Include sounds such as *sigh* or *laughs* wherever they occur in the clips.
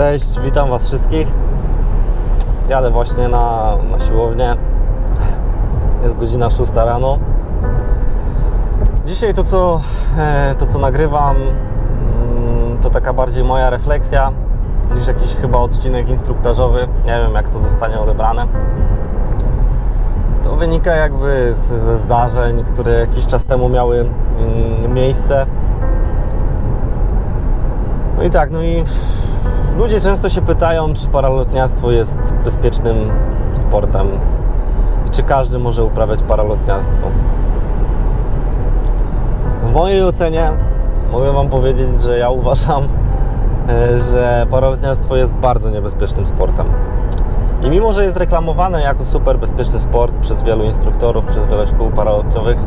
Cześć, witam Was wszystkich. Jadę właśnie na, na siłownię. Jest godzina 6 rano. Dzisiaj to co, e, to, co nagrywam, mm, to taka bardziej moja refleksja niż jakiś chyba odcinek instruktażowy. Nie wiem, jak to zostanie odebrane. To wynika jakby ze zdarzeń, które jakiś czas temu miały mm, miejsce. No i tak, no i ludzie często się pytają, czy paralotniarstwo jest bezpiecznym sportem i czy każdy może uprawiać paralotniarstwo. W mojej ocenie mogę Wam powiedzieć, że ja uważam, e, że paralotniarstwo jest bardzo niebezpiecznym sportem. I mimo, że jest reklamowane jako super bezpieczny sport przez wielu instruktorów, przez wiele szkół paralotniowych,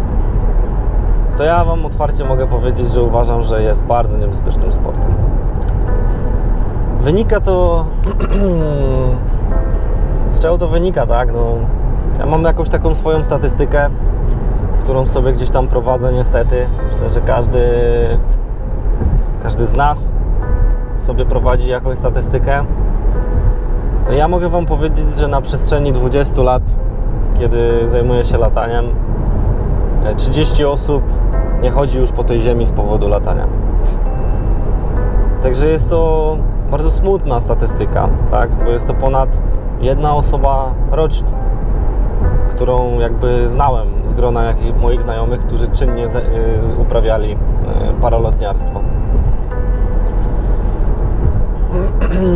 to ja Wam otwarcie mogę powiedzieć, że uważam, że jest bardzo niebezpiecznym sportem. Wynika to. *clears throat* z czego to wynika, tak? No, ja mam jakąś taką swoją statystykę, którą sobie gdzieś tam prowadzę, niestety. Myślę, że każdy, każdy z nas sobie prowadzi jakąś statystykę. Ja mogę Wam powiedzieć, że na przestrzeni 20 lat, kiedy zajmuję się lataniem, 30 osób nie chodzi już po tej ziemi z powodu latania. Także jest to bardzo smutna statystyka, tak? bo jest to ponad jedna osoba rocznie, którą jakby znałem z grona jakich, moich znajomych, którzy czynnie y, uprawiali y, paralotniarstwo. *clears throat*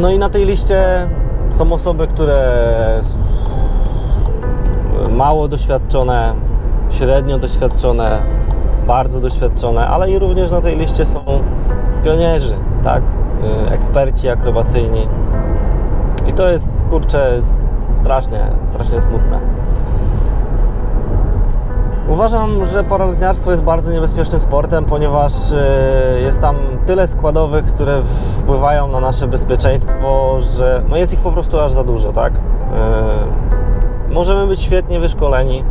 No i na tej liście są osoby, które mało doświadczone, średnio doświadczone, bardzo doświadczone, ale i również na tej liście są pionierzy, tak? Y, eksperci akrobacyjni. I to jest, kurczę, strasznie, strasznie smutne. Uważam, że paralotniarstwo jest bardzo niebezpiecznym sportem, ponieważ y, jest tam tyle składowych, które wpływają na nasze bezpieczeństwo, że no jest ich po prostu aż za dużo, tak? Y, możemy być świetnie wyszkoleni,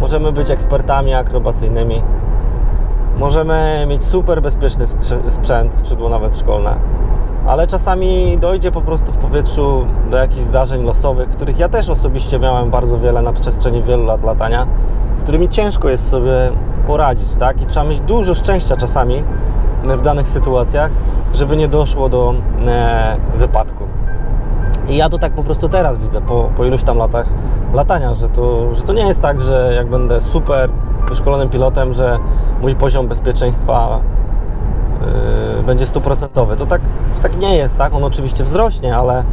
możemy być ekspertami akrobacyjnymi, Możemy mieć super bezpieczny sprzęt, skrzydło nawet szkolne, ale czasami dojdzie po prostu w powietrzu do jakichś zdarzeń losowych, których ja też osobiście miałem bardzo wiele na przestrzeni wielu lat latania, z którymi ciężko jest sobie poradzić, tak? I trzeba mieć dużo szczęścia czasami w danych sytuacjach, żeby nie doszło do e, wypadku. I ja to tak po prostu teraz widzę, po, po iluś tam latach latania, że to, że to nie jest tak, że jak będę super wyszkolonym pilotem, że mój poziom bezpieczeństwa yy, będzie stuprocentowy. To tak, to tak nie jest, tak? On oczywiście wzrośnie, ale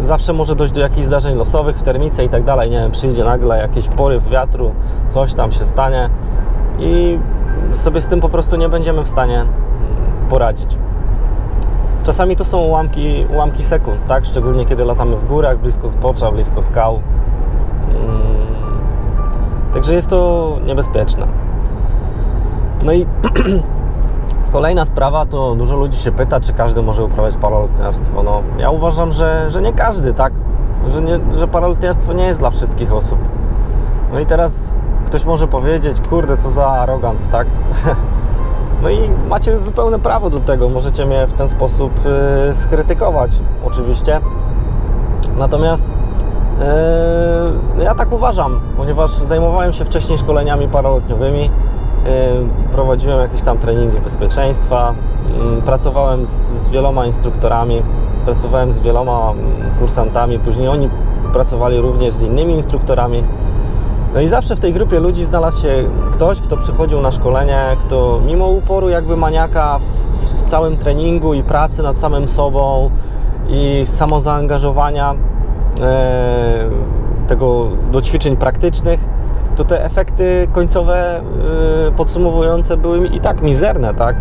yy, zawsze może dojść do jakichś zdarzeń losowych w termice i tak dalej. Nie wiem, przyjdzie nagle jakiś poryw wiatru, coś tam się stanie i sobie z tym po prostu nie będziemy w stanie poradzić. Czasami to są ułamki, ułamki sekund, tak? Szczególnie kiedy latamy w górach, blisko zbocza, blisko skał. Także jest to niebezpieczne. No i *clears throat* kolejna sprawa to dużo ludzi się pyta, czy każdy może uprawiać paralotniarstwo. No, ja uważam, że, że nie każdy, tak? Że, nie, że paralotniarstwo nie jest dla wszystkich osób. No i teraz ktoś może powiedzieć, kurde, co za arogant, tak? *laughs* No i macie zupełne prawo do tego, możecie mnie w ten sposób yy, skrytykować, oczywiście. Natomiast ja tak uważam, ponieważ zajmowałem się wcześniej szkoleniami paralotniowymi, yy, prowadziłem jakieś tam treningi bezpieczeństwa, yy, pracowałem z, wieloma instruktorami, pracowałem z wieloma kursantami, później oni pracowali również z innymi instruktorami. No i zawsze w tej grupie ludzi znalazł się ktoś, kto przychodził na szkolenie, kto mimo uporu jakby maniaka w, w całym treningu i pracy nad samym sobą i samozaangażowania tego do ćwiczeń praktycznych, to te efekty końcowe e, podsumowujące były i tak mizerne, tak?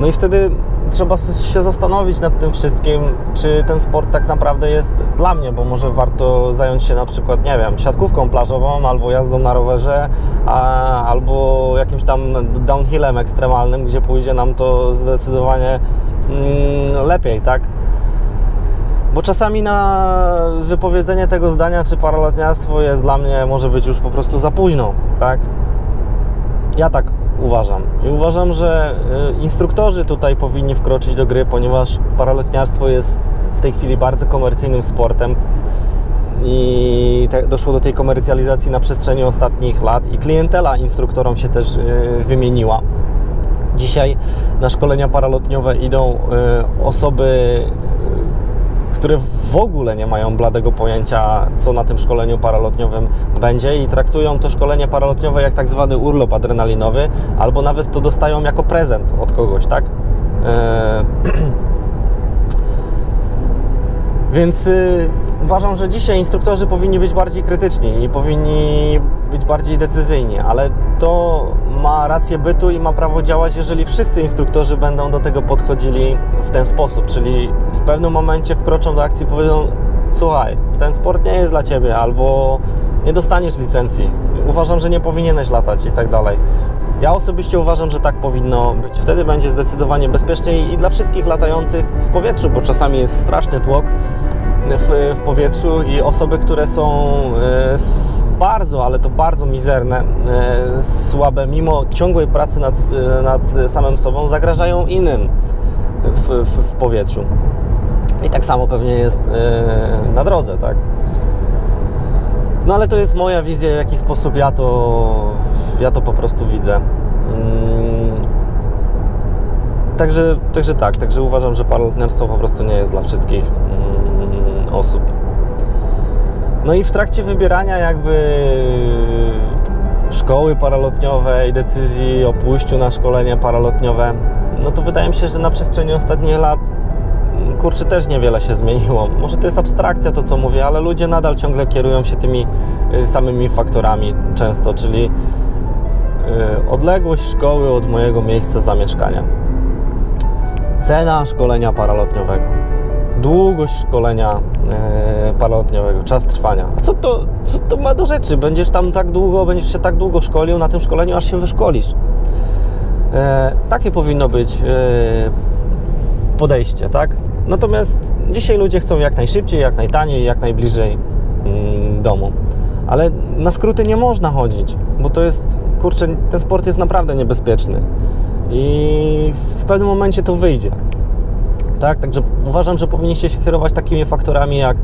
No i wtedy trzeba się zastanowić nad tym wszystkim, czy ten sport tak naprawdę jest dla mnie, bo może warto zająć się na przykład, nie wiem, siatkówką plażową, albo jazdą na rowerze, a, albo jakimś tam downhillem ekstremalnym, gdzie pójdzie nam to zdecydowanie mm, lepiej, tak? Bo czasami na wypowiedzenie tego zdania, czy paralotniarstwo jest dla mnie, może być już po prostu za późno, tak? Ja tak uważam. I uważam, że y, instruktorzy tutaj powinni wkroczyć do gry, ponieważ paralotniarstwo jest w tej chwili bardzo komercyjnym sportem i doszło do tej komercjalizacji na przestrzeni ostatnich lat i klientela instruktorom się też y, wymieniła. Dzisiaj na szkolenia paralotniowe idą y, osoby które w ogóle nie mają bladego pojęcia, co na tym szkoleniu paralotniowym będzie i traktują to szkolenie paralotniowe jak tak zwany urlop adrenalinowy, albo nawet to dostają jako prezent od kogoś, tak? Eee... *clears throat* Więc y, uważam, że dzisiaj instruktorzy powinni być bardziej krytyczni i powinni być bardziej decyzyjni, ale to ma rację bytu i ma prawo działać, jeżeli wszyscy instruktorzy będą do tego podchodzili w ten sposób, czyli w pewnym momencie wkroczą do akcji i powiedzą słuchaj, ten sport nie jest dla Ciebie albo nie dostaniesz licencji, uważam, że nie powinieneś latać i tak dalej. Ja osobiście uważam, że tak powinno być. Wtedy będzie zdecydowanie bezpieczniej i dla wszystkich latających w powietrzu, bo czasami jest straszny tłok w, w powietrzu i osoby, które są e, bardzo, ale to bardzo mizerne, e, słabe, mimo ciągłej pracy nad, nad samym sobą, zagrażają innym w, w, w powietrzu. I tak samo pewnie jest e, na drodze, tak? No ale to jest moja wizja, w jaki sposób ja to, ja to po prostu widzę. Mm. Także, także tak, także uważam, że paralotniarstwo po prostu nie jest dla wszystkich mm, osób. No i w trakcie wybierania jakby szkoły paralotniowej, decyzji o pójściu na szkolenie paralotniowe, no to wydaje mi się, że na przestrzeni ostatnich lat kurczę, też niewiele się zmieniło. Może to jest abstrakcja to, co mówię, ale ludzie nadal ciągle kierują się tymi y, samymi faktorami często, czyli odległość szkoły od mojego miejsca zamieszkania, cena szkolenia paralotniowego, długość szkolenia e, paralotniowego, czas trwania. A co to, co to ma do rzeczy? Będziesz tam tak długo, będziesz się tak długo szkolił na tym szkoleniu, aż się wyszkolisz. E, takie powinno być e, podejście, tak? Natomiast dzisiaj ludzie chcą jak najszybciej, jak najtaniej, jak najbliżej mm, domu. Ale na skróty nie można chodzić, bo to jest, kurczę, ten sport jest naprawdę niebezpieczny. I w pewnym momencie to wyjdzie. Tak? Także uważam, że powinniście się kierować takimi faktorami jak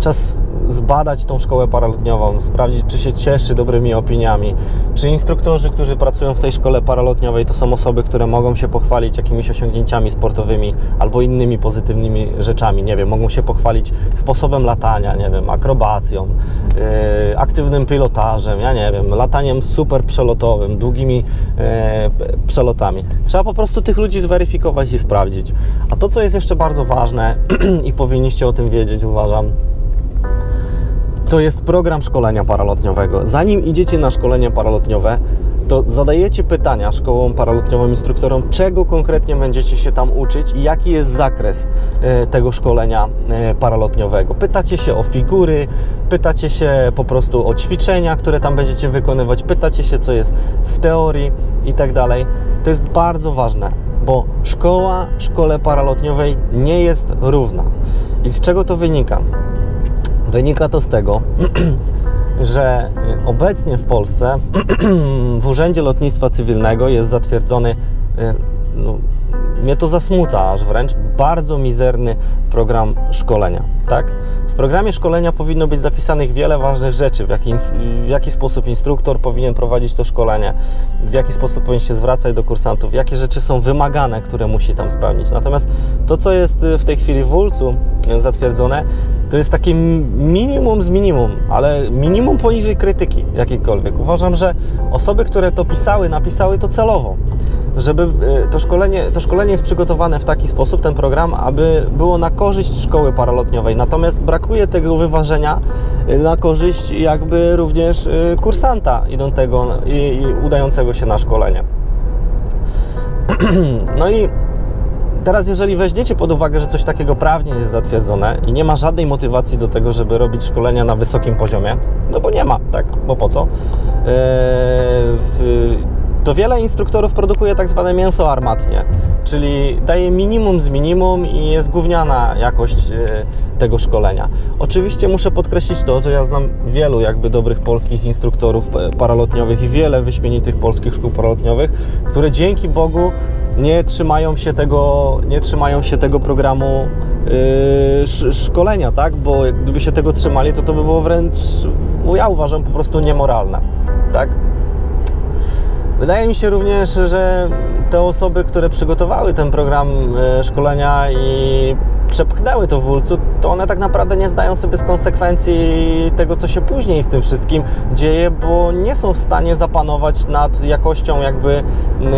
czas zbadać tą szkołę paralotniową, sprawdzić, czy się cieszy dobrymi opiniami, czy instruktorzy, którzy pracują w tej szkole paralotniowej, to są osoby, które mogą się pochwalić jakimiś osiągnięciami sportowymi albo innymi pozytywnymi rzeczami. Nie wiem, mogą się pochwalić sposobem latania, nie wiem, akrobacją, yy, aktywnym pilotażem, ja nie wiem, lataniem super przelotowym, długimi yy, przelotami. Trzeba po prostu tych ludzi zweryfikować i sprawdzić. A to, co jest jeszcze bardzo ważne *clears throat* i powinniście o tym wiedzieć, uważam, to jest program szkolenia paralotniowego. Zanim idziecie na szkolenie paralotniowe, to zadajecie pytania szkołom paralotniowym, instruktorom, czego konkretnie będziecie się tam uczyć i jaki jest zakres e, tego szkolenia e, paralotniowego. Pytacie się o figury, pytacie się po prostu o ćwiczenia, które tam będziecie wykonywać, pytacie się, co jest w teorii i tak dalej. To jest bardzo ważne, bo szkoła szkole paralotniowej nie jest równa. I z czego to wynika? Wynika to z tego, *clears throat* że obecnie w Polsce *clears throat* w Urzędzie Lotnictwa Cywilnego jest zatwierdzony, y, no, mnie to zasmuca aż wręcz, bardzo mizerny program szkolenia. Tak? W programie szkolenia powinno być zapisanych wiele ważnych rzeczy, w jaki, w jaki sposób instruktor powinien prowadzić to szkolenie, w jaki sposób powinien się zwracać do kursantów, jakie rzeczy są wymagane, które musi tam spełnić. Natomiast to, co jest w tej chwili w Ulcu zatwierdzone, to jest takie minimum z minimum, ale minimum poniżej krytyki jakiejkolwiek. Uważam, że osoby, które to pisały, napisały to celowo, żeby e, to szkolenie, to szkolenie jest przygotowane w taki sposób, ten program, aby było na korzyść szkoły paralotniowej. Natomiast brakuje tego wyważenia e, na korzyść jakby również e, kursanta idącego i, i udającego się na szkolenie. *clears throat* No i teraz, jeżeli weźmiecie pod uwagę, że coś takiego prawnie jest zatwierdzone i nie ma żadnej motywacji do tego, żeby robić szkolenia na wysokim poziomie, no bo nie ma, tak, bo po co? Eee, w, to wiele instruktorów produkuje tak zwane mięso armatnie, czyli daje minimum z minimum i jest gówniana jakość e, tego szkolenia. Oczywiście muszę podkreślić to, że ja znam wielu jakby dobrych polskich instruktorów paralotniowych i wiele wyśmienitych polskich szkół paralotniowych, które dzięki Bogu nie trzymają się tego, nie trzymają się tego programu yy, szkolenia, tak? Bo gdyby się tego trzymali, to to by było wręcz, ja uważam, po prostu niemoralne, tak? Wydaje mi się również, że te osoby, które przygotowały ten program yy, szkolenia i przepchnęły to w ulcu, to one tak naprawdę nie zdają sobie z konsekwencji tego, co się później z tym wszystkim dzieje, bo nie są w stanie zapanować nad jakością jakby yy,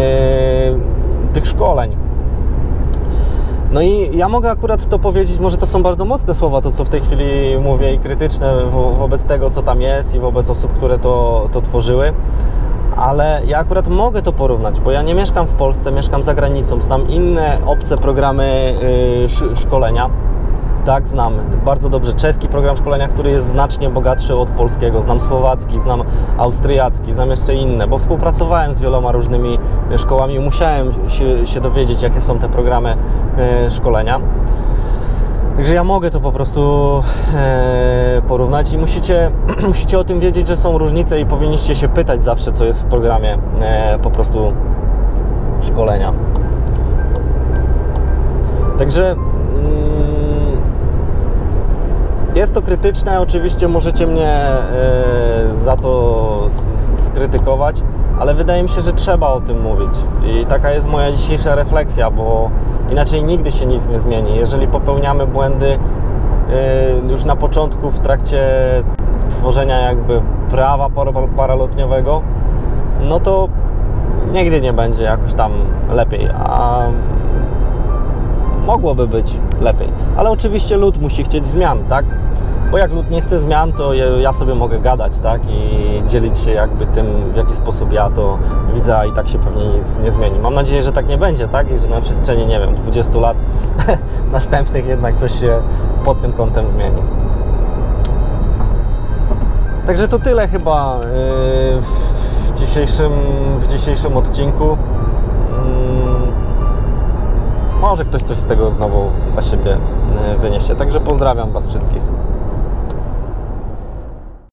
tych szkoleń. No i ja mogę akurat to powiedzieć, może to są bardzo mocne słowa, to co w tej chwili mówię i krytyczne wo wobec tego, co tam jest i wobec osób, które to, to tworzyły, ale ja akurat mogę to porównać, bo ja nie mieszkam w Polsce, mieszkam za granicą, znam inne obce programy yy, szkolenia tak, znam bardzo dobrze czeski program szkolenia, który jest znacznie bogatszy od polskiego. Znam słowacki, znam austriacki, znam jeszcze inne, bo współpracowałem z wieloma różnymi szkołami i musiałem się, się dowiedzieć, jakie są te programy e, szkolenia. Także ja mogę to po prostu e, porównać i musicie, *clears throat* musicie o tym wiedzieć, że są różnice i powinniście się pytać zawsze, co jest w programie e, po prostu szkolenia. Także jest to krytyczne, oczywiście możecie mnie e, za to skrytykować, ale wydaje mi się, że trzeba o tym mówić. I taka jest moja dzisiejsza refleksja, bo inaczej nigdy się nic nie zmieni. Jeżeli popełniamy błędy e, już na początku, w trakcie tworzenia jakby prawa paralotniowego, no to nigdy nie będzie jakoś tam lepiej. A mogłoby być lepiej. Ale oczywiście lud musi chcieć zmian, tak? Bo jak lud nie chce zmian, to ja sobie mogę gadać, tak? I dzielić się jakby tym, w jaki sposób ja to widzę, a i tak się pewnie nic nie zmieni. Mam nadzieję, że tak nie będzie, tak? I że na przestrzeni, nie wiem, 20 lat *laughs* następnych jednak coś się pod tym kątem zmieni. Także to tyle chyba yy, w dzisiejszym, w dzisiejszym odcinku. Może ktoś coś z tego znowu dla siebie e, wyniesie. Także pozdrawiam Was wszystkich.